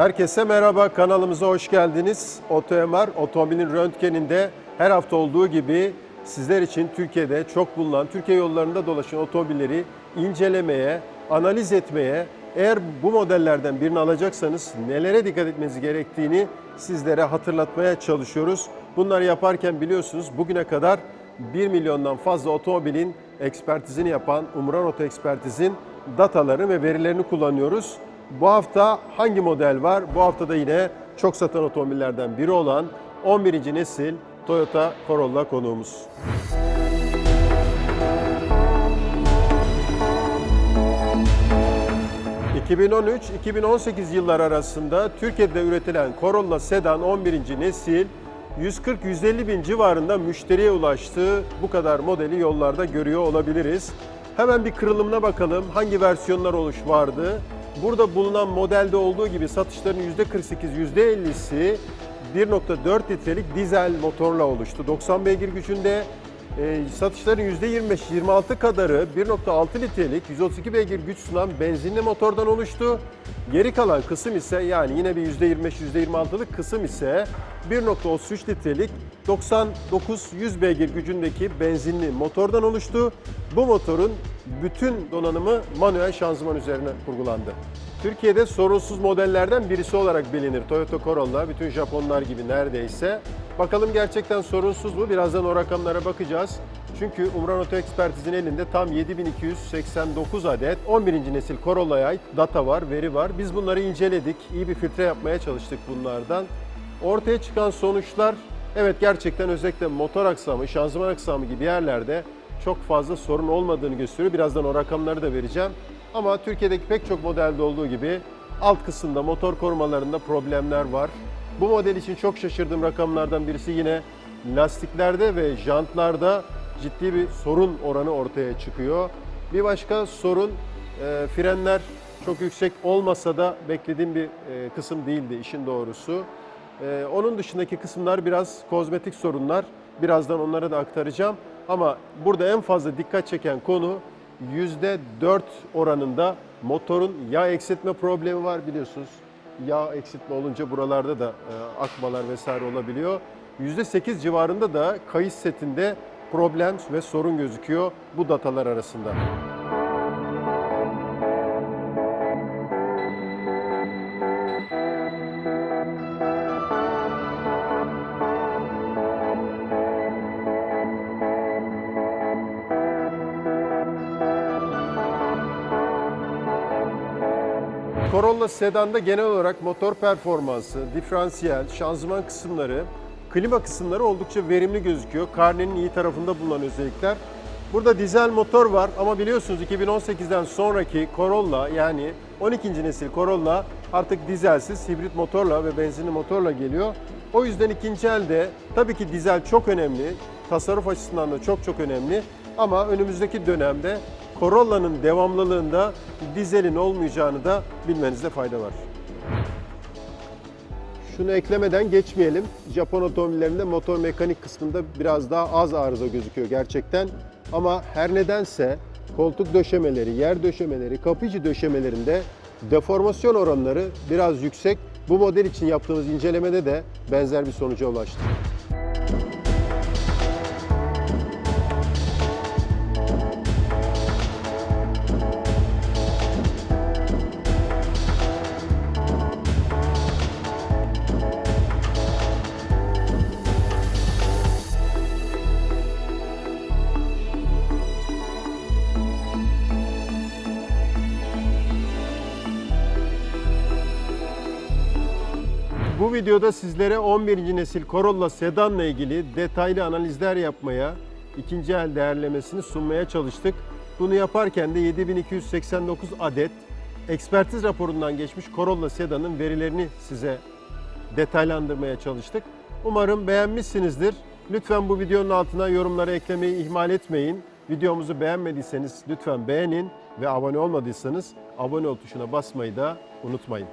Herkese merhaba, kanalımıza hoş geldiniz. OtoMR, otomobilin röntgeninde her hafta olduğu gibi sizler için Türkiye'de çok bulunan, Türkiye yollarında dolaşan otomobilleri incelemeye, analiz etmeye, eğer bu modellerden birini alacaksanız nelere dikkat etmeniz gerektiğini sizlere hatırlatmaya çalışıyoruz. Bunları yaparken biliyorsunuz bugüne kadar 1 milyondan fazla otomobilin ekspertizini yapan Umran Oto Ekspertiz'in dataları ve verilerini kullanıyoruz. Bu hafta hangi model var? Bu hafta da yine çok satan otomobillerden biri olan 11. nesil Toyota Corolla konuğumuz. ...2013-2018 yıllar arasında Türkiye'de üretilen Corolla Sedan 11. nesil 140-150 bin civarında müşteriye ulaştığı bu kadar modeli yollarda görüyor olabiliriz. Hemen bir kırılımına bakalım hangi versiyonlar oluş vardı. Burada bulunan modelde olduğu gibi satışların %48-%50'si 1.4 litrelik dizel motorla oluştu. 90 beygir gücünde e, satışların %25-26 kadarı 1.6 litrelik 132 beygir güç sunan benzinli motordan oluştu. Geri kalan kısım ise yani yine bir %25-%26'lık kısım ise 1.33 litrelik 99-100 beygir gücündeki benzinli motordan oluştu. Bu motorun bütün donanımı manuel şanzıman üzerine kurgulandı. Türkiye'de sorunsuz modellerden birisi olarak bilinir Toyota Corolla. Bütün Japonlar gibi neredeyse. Bakalım gerçekten sorunsuz mu? Birazdan o rakamlara bakacağız. Çünkü Umran Oto Ekspertiz'in elinde tam 7289 adet 11. nesil Corolla'ya ait data var, veri var. Biz bunları inceledik. İyi bir filtre yapmaya çalıştık bunlardan. Ortaya çıkan sonuçlar evet gerçekten özellikle motor aksamı, şanzıman aksamı gibi yerlerde çok fazla sorun olmadığını gösteriyor. Birazdan o rakamları da vereceğim. Ama Türkiye'deki pek çok modelde olduğu gibi alt kısımda motor korumalarında problemler var. Bu model için çok şaşırdığım rakamlardan birisi yine lastiklerde ve jantlarda ciddi bir sorun oranı ortaya çıkıyor. Bir başka sorun e, frenler çok yüksek olmasa da beklediğim bir e, kısım değildi işin doğrusu. E, onun dışındaki kısımlar biraz kozmetik sorunlar. Birazdan onları da aktaracağım. Ama burada en fazla dikkat çeken konu %4 oranında motorun yağ eksiltme problemi var biliyorsunuz. Yağ eksiltme olunca buralarda da e, akmalar vesaire olabiliyor. %8 civarında da kayış setinde problem ve sorun gözüküyor bu datalar arasında. Corolla sedanda genel olarak motor performansı, diferansiyel, şanzıman kısımları, klima kısımları oldukça verimli gözüküyor. Karnenin iyi tarafında bulunan özellikler. Burada dizel motor var ama biliyorsunuz 2018'den sonraki Corolla yani 12. nesil Corolla artık dizelsiz hibrit motorla ve benzinli motorla geliyor. O yüzden ikinci elde tabii ki dizel çok önemli, tasarruf açısından da çok çok önemli ama önümüzdeki dönemde Corolla'nın devamlılığında dizelin olmayacağını da bilmenizde fayda var. Şunu eklemeden geçmeyelim. Japon otomobillerinde motor mekanik kısmında biraz daha az arıza gözüküyor gerçekten. Ama her nedense koltuk döşemeleri, yer döşemeleri, kapıcı döşemelerinde deformasyon oranları biraz yüksek. Bu model için yaptığımız incelemede de benzer bir sonuca ulaştık. Bu videoda sizlere 11. nesil Corolla sedanla ilgili detaylı analizler yapmaya, ikinci el değerlemesini sunmaya çalıştık. Bunu yaparken de 7289 adet ekspertiz raporundan geçmiş Corolla sedanın verilerini size detaylandırmaya çalıştık. Umarım beğenmişsinizdir. Lütfen bu videonun altına yorumlara eklemeyi ihmal etmeyin. Videomuzu beğenmediyseniz lütfen beğenin ve abone olmadıysanız abone ol tuşuna basmayı da unutmayın.